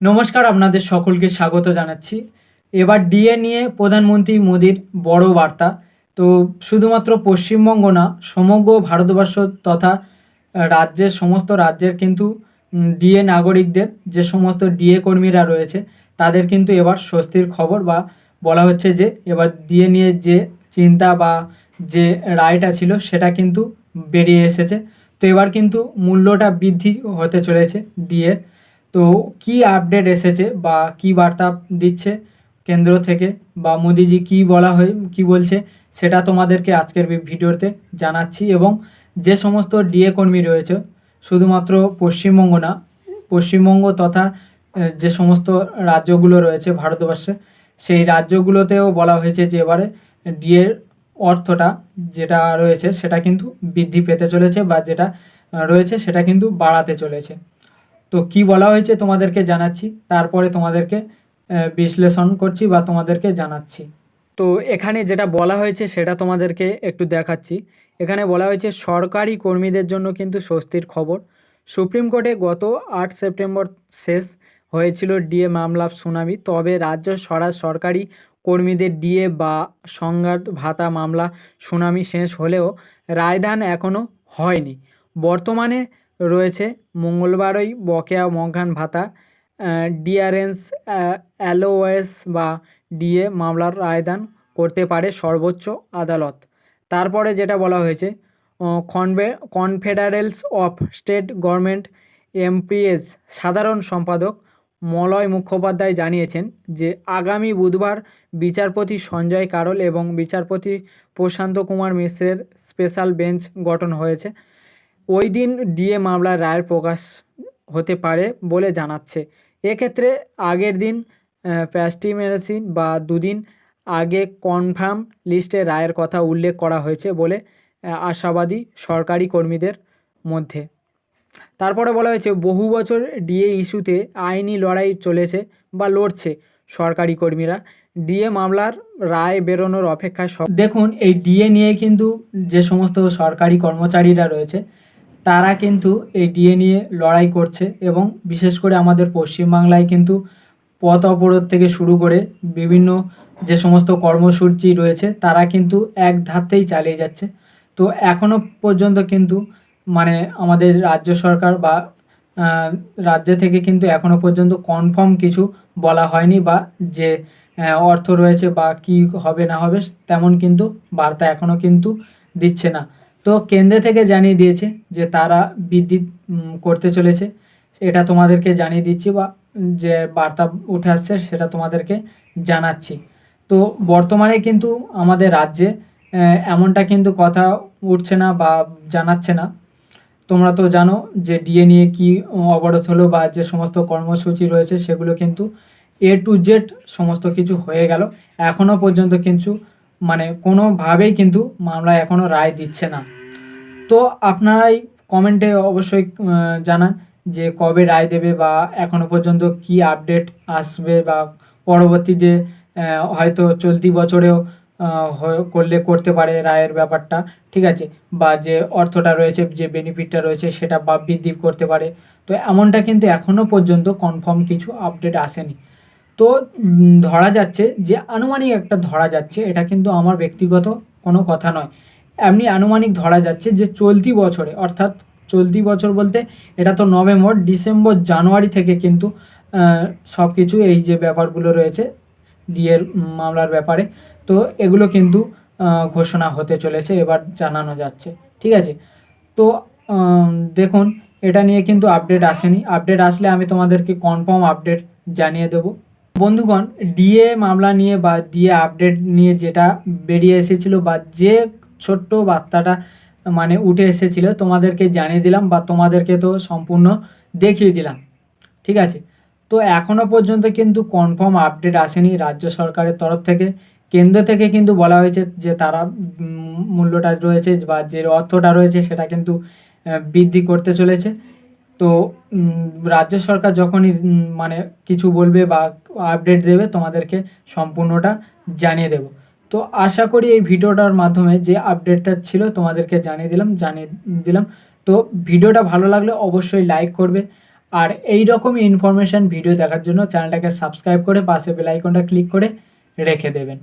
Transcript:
নমস্কার, আপনাদের সকলকে স্বাগত জানাচ্ছি। এবার ডিএ নিয়ে প্রধানমন্ত্রী মোদির বড় বার্তা। তো শুধুমাত্র পশ্চিমবঙ্গ না, সমগ্র ভারতবর্ষ তথা রাজ্যের, সমস্ত রাজ্যের কিন্তু ডিএ নাগরিকদের, যে সমস্ত ডিএ কর্মীরা রয়েছে, তাদের কিন্তু এবার স্বস্তির খবর বা বলা হচ্ছে যে, এবার ডিএ নিয়ে যে চিন্তা বা যে রায়টা ছিল, সেটা কিন্তু বেরিয়ে এসেছে। তো এবার কিন্তু মূল্যটা বৃদ্ধি হতে চলেছে ডিএর। তো কি আপডেট এসেছে বা কি বার্তা দিচ্ছে কেন্দ্র থেকে বা মোদিজি কি বলা হয়ে, কি বলছে সেটা তোমাদেরকে আজকের ভিডিওতে জানাচ্ছি এবং যে সমস্ত ডিএ কর্মী রয়েছে, শুধুমাত্র পশ্চিমবঙ্গ না, পশ্চিমবঙ্গ তথা যে সমস্ত রাজ্যগুলো রয়েছে ভারতবর্ষে, সেই রাজ্যগুলোতেও বলা হয়েছে যে এবারে ডিএর অর্থটা যেটা রয়েছে সেটা কিন্তু বৃদ্ধি পেতে চলেছে বা যেটা রয়েছে সেটা কিন্তু বাড়াতে চলেছে। তো কি বলা হয়েছে তোমাদেরকে জানাচ্ছি? তারপরে তোমাদেরকে বিশ্লেষণ করছি বা তোমাদেরকে জানাচ্ছি। তো এখানে যেটা বলা হয়েছে সেটা তোমাদেরকে একটু দেখাচ্ছি। এখানে বলা হয়েছে, সরকারি কর্মীদের জন্য কিন্তু স্বস্তির খবর। সুপ্রিম কোর্টে গত আট সেপ্টেম্বর শেষ হয়েছিল ডিএ মামলা শুনানি। তবে রাজ্য সরা, সরকারি কর্মীদের ডিএ বা সংঘাত ভাতা মামলা শুনানি শেষ হলেও রায়দান এখনও হয়নি। বর্তমানে রয়েছে। মঙ্গলবারই বকেয়া মঙ্গান ভাতা ডিআরএন্স অ্যালোওয়েস বা ডিএ মামলার রায়দান করতে পারে সর্বোচ্চ আদালত। তারপরে যেটা বলা হয়েছে convey, confederation of state government MPS সাধারণ সম্পাদক মলয় মুখোপাধ্যায় জানিয়েছেন যে, আগামী বুধবার বিচারপতি সঞ্জয় কারল এবং বিচারপতি প্রশান্ত কুমার মিশ্রের স্পেশাল বেঞ্চ গঠন হয়েছে। ওই দিন ডিএ মামলার রায়ের প্রকাশ হতে পারে বলে জানাচ্ছে। এক্ষেত্রে আগের দিন প্যাস্টিমেরাসিন বা দুদিন আগে কনফার্ম লিস্টে রায়ের কথা উল্লেখ করা হয়েছে বলে আশাবাদী সরকারি কর্মীদের মধ্যে। তারপরে বলা হয়েছে, বহু বছর ডিএ ইস্যুতে আইনি লড়াই চলেছে বা লড়ছে সরকারি কর্মীরা। ডিএ মামলার রায় বেরোনোর অপেক্ষায় দেখুন, এই ডিএ নিয়ে কিন্তু যে সমস্ত সরকারি কর্মচারীরা রয়েছে তারা কিন্তু এই ডিএ নিয়ে লড়াই করছে এবং বিশেষ করে আমাদের পশ্চিমবাংলায় কিন্তু পথ অবরোধ থেকে শুরু করে বিভিন্ন যে সমস্ত কর্মসূচি রয়েছে, তারা কিন্তু এক ধাতেই চালিয়ে যাচ্ছে। তো এখনও পর্যন্ত কিন্তু মানে আমাদের রাজ্য সরকার বা রাজ্য থেকে কিন্তু এখনও পর্যন্ত কনফার্ম কিছু বলা হয়নি বা যে অর্থ রয়েছে বা কি হবে না হবে, তেমন কিন্তু বার্তা এখনও কিন্তু দিচ্ছে না। তো কেন্দ্র থেকে জানিয়ে দিয়েছে যে তারা বিদ্যুৎ করতে চলেছে। এটা তোমাদেরকে জানিয়ে দিচ্ছি বা, যে বার্তা উঠে আসছে সেটা তোমাদেরকে জানাচ্ছি। তো বর্তমানে কিন্তু আমাদের রাজ্যে এমনটা কিন্তু কথা উঠছে না বা জানাচ্ছে না। তোমরা তো জানো যে ডিএ নিয়ে কি অবরোধ হলো বা যে সমস্ত কর্মসূচি রয়েছে সেগুলো কিন্তু এ টু জেড সমস্ত কিছু হয়ে গেল। এখনও পর্যন্ত কিন্তু মানে কোনোভাবেই কিন্তু মামলা এখনও রায় দিচ্ছে না। তো আপনারাই কমেন্টে অবশ্যই জানান যে কবে রায় দেবে বা এখনও পর্যন্ত কি আপডেট আসবে বা পরবর্তীতে হয়তো চলতি বছরেও করলে, করতে পারে রায়ের ব্যাপারটা, ঠিক আছে? বা যে অর্থটা রয়েছে, যে বেনিফিটটা রয়েছে সেটা বা বৃদ্ধি করতে পারে। তো এমনটা কিন্তু এখনও পর্যন্ত কনফার্ম কিছু আপডেট আসেনি। তো ধরা যাচ্ছে যে আনুমানিক একটা ধরা যাচ্ছে, এটা কিন্তু আমার ব্যক্তিগত কোনো কথা নয়। এমনি আনুমানিক ধরা যাচ্ছে যে চলতি বছরে, অর্থাৎ চলতি বছর বলতে এটা তো নভেম্বর, ডিসেম্বর, জানুয়ারি থেকে কিন্তু সব কিছু এই যে ব্যাপারগুলো রয়েছে ডিএর মামলার ব্যাপারে, তো এগুলো কিন্তু ঘোষণা হতে চলেছে, এবার জানানো যাচ্ছে, ঠিক আছে? তো দেখুন, এটা নিয়ে কিন্তু আপডেট আসেনি, আপডেট আসলে আমি তোমাদেরকে কনফার্ম আপডেট জানিয়ে দেবো। বন্ধুগণ, ডিএ মামলা নিয়ে বা, ডিএ আপডেট নিয়ে যেটা বেরিয়ে এসেছিল বা যে ছোট্ট বার্তাটা মানে উঠে এসেছিল। তোমাদেরকে জানিয়ে দিলাম বা তোমাদেরকে তো সম্পূর্ণ দেখিয়ে দিলাম। ঠিক আছে? তো এখনও পর্যন্ত কিন্তু কনফার্ম আপডেট আসেনি রাজ্য সরকারের তরফ থেকে। কেন্দ্র থেকে কিন্তু বলা হয়েছে যে তারা মূল্যটা রয়েছে বা যে অর্থটা রয়েছে সেটা কিন্তু বৃদ্ধি করতে চলেছে। তো রাজ্য সরকার যখনই মানে কিছু বলবে বা আপডেট দেবে, তোমাদেরকে সম্পূর্ণটা জানিয়ে দেব। তো আশা করি এই ভিডিওটার মাধ্যমে যে আপডেটটা ছিল তোমাদেরকে জানিয়ে দিলাম জানিয়ে দিলাম। তো ভিডিওটা ভালো লাগলে অবশ্যই লাইক করবে। আর এই রকমই ইনফরমেশান ভিডিও দেখার জন্য চ্যানেলটাকে সাবস্ক্রাইব করে পাশে বেল আইকনটা ক্লিক করে রেখে দেবেন।